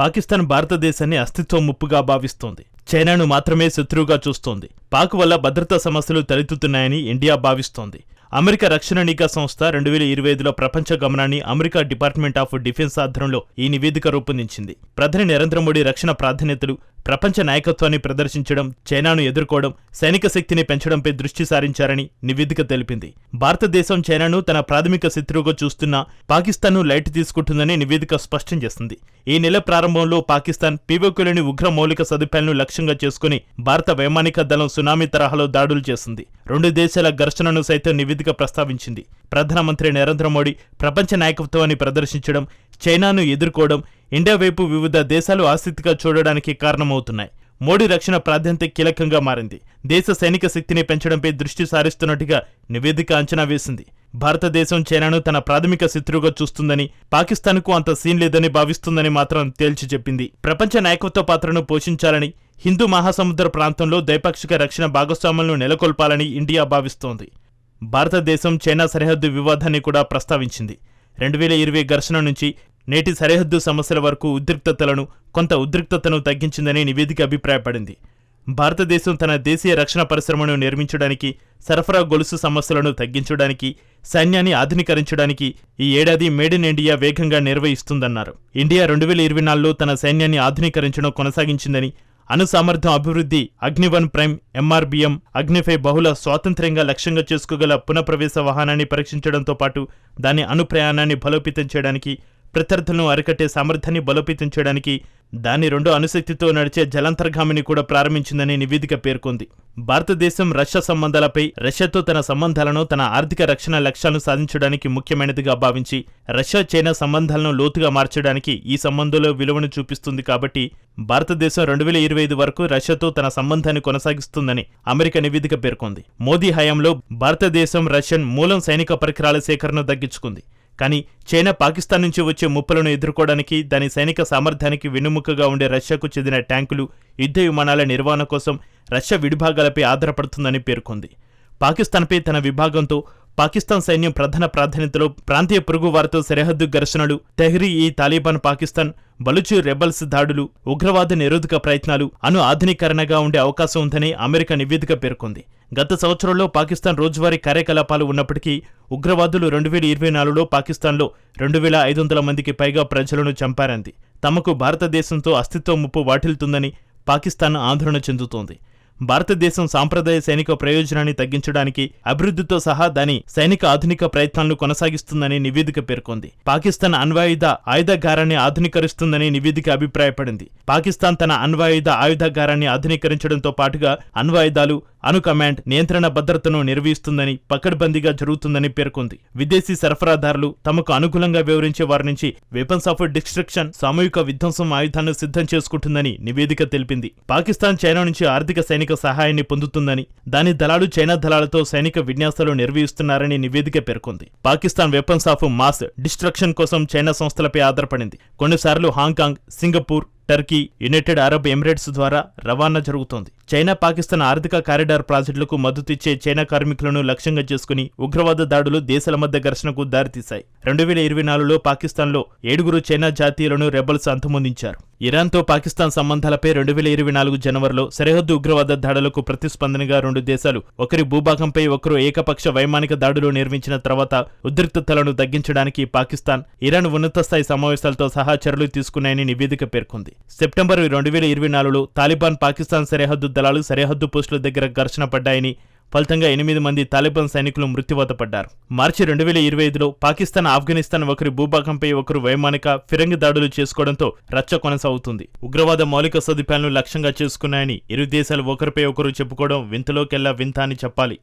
పాకిస్తాన్ భారతదేశాన్ని అస్తిత్వ ముప్పుగా భావిస్తోంది. చైనాను మాత్రమే శత్రువుగా చూస్తోంది. పాక్ వల్ల భద్రతా సమస్యలు తలెత్తుతున్నాయని ఇండియా భావిస్తోంది. అమెరికా రక్షణ నిఘా సంస్థ రెండు వేల ఇరవై ఐదులో ప్రపంచ గమనాన్ని అమెరికా డిపార్ట్మెంట్ ఆఫ్ డిఫెన్స్ ఆధ్వర్యంలో ఈ నివేదిక రూపొందించింది. ప్రధాని నరేంద్ర మోడీ రక్షణ ప్రాధాన్యతలు ప్రపంచ నాయకత్వాన్ని ప్రదర్శించడం చైనాను ఎదుర్కోవడం సైనిక శక్తిని పెంచడంపై దృష్టి సారించారని నివేదిక తెలిపింది. భారతదేశం చైనాను తన ప్రాథమిక శత్రువుగా చూస్తున్నా పాకిస్తాన్ను లైట్ తీసుకుంటుందని నివేదిక స్పష్టం చేసింది ఈ నెల ప్రారంభంలో పాకిస్తాన్ పీవోకులని ఉగ్ర మౌలిక సదుపాయాలను లక్ష్యంగా చేసుకుని భారత వైమానిక దళం సునామీ తరహాలో దాడులు చేసింది. రెండు దేశాల ఘర్షణను సైతం నివేదిక ప్రస్తావించింది. ప్రధానమంత్రి నరేంద్ర మోడీ ప్రపంచ నాయకత్వాన్ని ప్రదర్శించడం చైనాను ఎదుర్కోవడం ఇండియా వైపు వివిధ దేశాలు ఆసక్తిగా చూడడానికి కారణమవుతున్నాయి. మోడీ రక్షణ ప్రాధాన్యత కీలకంగా మారింది. దేశ సైనిక శక్తిని పెంచడంపై దృష్టి సారిస్తున్నట్టుగా నివేదిక అంచనా వేసింది. భారతదేశం చైనాను తన ప్రాథమిక శత్రువుగా చూస్తుందని పాకిస్తాన్కు అంత సీన్ లేదని భావిస్తుందని మాత్రం తేల్చి చెప్పింది. ప్రపంచ నాయకత్వ పాత్రను పోషించాలని హిందూ మహాసముద్ర ప్రాంతంలో ద్వైపాక్షిక రక్షణ భాగస్వాములను నెలకొల్పాలని ఇండియా భావిస్తోంది. భారతదేశం చైనా సరిహద్దు వివాదాన్ని కూడా ప్రస్తావించింది. రెండు వేల ఇరవై ఘర్షణ నుంచి నేటి సరిహద్దు సమస్యల వరకు ఉద్రిక్తతలను కొంత ఉద్రిక్తతను తగ్గించిందని నివేదిక అభిప్రాయపడింది. భారతదేశం తన దేశీయ రక్షణ పరిశ్రమను నిర్మించడానికి సరఫరా గొలుసు సమస్యలను తగ్గించడానికి సైన్యాన్ని ఆధునీకరించడానికి ఈ ఏడాది మేడ్ ఇన్ ఇండియా వేగంగా నిర్వహిస్తుందన్నారు. ఇండియా రెండు వేల ఇరవై నాలుగులో తన సైన్యాన్ని ఆధునీకరించడం కొనసాగించిందని అణు సామర్థ్యం అభివృద్ధి అగ్నివన్ ప్రైమ్ ఎంఆర్బిఎం అగ్నిఫై బహుళ స్వాతంత్ర్యంగా లక్ష్యంగా చేసుకోగల పునఃప్రవేశ వాహనాన్ని పరీక్షించడంతో పాటు దాని అణు ప్రయాణాన్ని బలోపేతం చేయడానికి ప్రత్యర్థులను అరికట్టే సామర్థ్యాన్ని బలోపేతం చేయడానికి దాని రెండో అనుశక్తితో నడిచే జలంతర్గామిని కూడా ప్రారంభించిందని నివేదిక పేర్కొంది. భారతదేశం రష్యా సంబంధాలపై రష్యాతో తన సంబంధాలను తన ఆర్థిక రక్షణ లక్ష్యాలను సాధించడానికి ముఖ్యమైనదిగా భావించి రష్యా చైనా సంబంధాలను లోతుగా మార్చడానికి ఈ సంబంధంలో విలువను చూపిస్తుంది కాబట్టి భారతదేశం రెండు వేల ఇరవై ఐదు వరకు రష్యాతో తన సంబంధాన్ని కొనసాగిస్తుందని అమెరికా నివేదిక పేర్కొంది. మోదీ హయాంలో భారతదేశం రష్యన్ మూలం సైనిక పరికరాల సేకరణను తగ్గించుకుంది. కానీ చైనా పాకిస్తాన్ నుంచి వచ్చే ముప్పులను ఎదుర్కోవడానికి దాని సైనిక సామర్థ్యానికి వెన్నుముకగా ఉండే రష్యాకు చెందిన ట్యాంకులు యుద్ధ విమానాల నిర్వహణ కోసం రష్యా విడిభాగాలపై ఆధారపడుతుందని పేర్కొంది. పాకిస్తాన్పై తన విభాగంతో పాకిస్తాన్ సైన్యం ప్రధాన ప్రాధాన్యతలో ప్రాంతీయ పొరుగు వారితో సరిహద్దు ఘర్షణలు తెహ్రీ ఈ తాలిబాన్ పాకిస్తాన్ బలుచు రెబల్స్ దాడులు ఉగ్రవాద నిరోధక ప్రయత్నాలు అను ఆధునీకరణగా ఉండే అవకాశం ఉందని అమెరికా నివేదిక పేర్కొంది. గత సంవత్సరంలో పాకిస్తాన్ రోజువారీ కార్యకలాపాలు ఉన్నప్పటికీ ఉగ్రవాదులు రెండు వేల ఇరవై నాలుగులో పాకిస్తాన్లో రెండు వేల ఐదు వందల మందికి పైగా ప్రజలను చంపారంది. తమకు భారతదేశంతో అస్తిత్వ ముప్పు వాటిల్తుందని పాకిస్తాన్ ఆందోళన చెందుతోంది. భారతదేశం సాంప్రదాయ సైనిక ప్రయోజనాన్ని తగ్గించడానికి అభివృద్ధితో సహా దాని సైనిక ఆధునిక ప్రయత్నాలను కొనసాగిస్తుందని నివేదిక పేర్కొంది. పాకిస్తాన్ అణ్వాయుధ ఆయుధాగారాన్ని ఆధునీకరిస్తుందని నివేదిక అభిప్రాయపడింది. పాకిస్తాన్ తన అణ్వాయుధ ఆయుధాగారాన్ని ఆధునీకరించడంతో పాటుగా అణ్వాయుధాలు అణు కమాండ్ నియంత్రణ భద్రతను నిర్వహిస్తుందని పకడ్బందీగా జరుగుతుందని పేర్కొంది. విదేశీ సరఫరాదారులు తమకు అనుకూలంగా వివరించే వారి నుంచి వెపన్స్ ఆఫ్ డిస్ట్రక్షన్ సామూహిక విధ్వంసం ఆయుధాన్ని సిద్ధం చేసుకుంటుందని నివేదిక తెలిపింది. పాకిస్తాన్ చైనా నుంచి ఆర్థిక సైనిక సహాయాన్ని పొందుతుందని దాని దళాలు చైనా దళాలతో సైనిక విన్యాసాలు నిర్వహిస్తున్నారని నివేదిక పేర్కొంది. Pakistan weapons of mass destruction కోసం చైనా సంస్థలపై ఆధారపడింది. కొన్నిసార్లు Hong Kong Singapore Turkey United Arab Emirates ద్వారా రవాణా జరుగుతోంది. చైనా పాకిస్తాన్ ఆర్థిక కారిడార్ ప్రాజెక్టులకు మద్దతిచ్చే చైనా కార్మికులను లక్ష్యంగా చేసుకుని ఉగ్రవాద దాడులు దేశాల మధ్య ఘర్షణకు దారితీశాయి. రెండు వేల ఇరవై నాలుగులో పాకిస్తాన్లో ఏడుగురు చైనా జాతీయులను రెబల్స్ అంతమొందించారు. ఇరాన్తో పాకిస్తాన్ సంబంధాలపై రెండు వేల ఇరవై నాలుగు జనవరిలో సరిహద్దు ఉగ్రవాద దాడులకు ప్రతిస్పందనగా రెండు దేశాలు ఒకరి భూభాగంపై ఒకరు ఏకపక్ష వైమానిక దాడులు నిర్మించిన తర్వాత ఉద్రిక్తతలను తగ్గించడానికి పాకిస్తాన్ ఇరాన్ ఉన్నత స్థాయి సమావేశాలతో సహా చర్యలు తీసుకున్నాయని నివేదిక పేర్కొంది. సెప్టెంబర్ రెండు వేల ఇరవై నాలుగులో తాలిబాన్ పాకిస్తాన్ సరిహద్దు దళాలు సరిహద్దు పోస్టుల దగ్గర ఘర్షణ పడ్డాయని ఫలితంగా ఎనిమిది మంది తాలిబాన్ సైనికులు మృత్యువాత పడ్డారు. మార్చి రెండు వేల ఇరవై ఐదులో పాకిస్తాన్ ఆఫ్ఘనిస్తాన్ ఒకరి భూభాగంపై ఒకరు వైమానిక ఫిరంగి దాడులు చేసుకోవడంతో రచ్చ కొనసాగుతుంది. ఉగ్రవాద మౌలిక సదుపాయాలను లక్ష్యంగా చేసుకున్నాయని ఇరు దేశాలు ఒకరిపై ఒకరు చెప్పుకోవడం వింతలోకెల్లా వింత అని చెప్పాలి.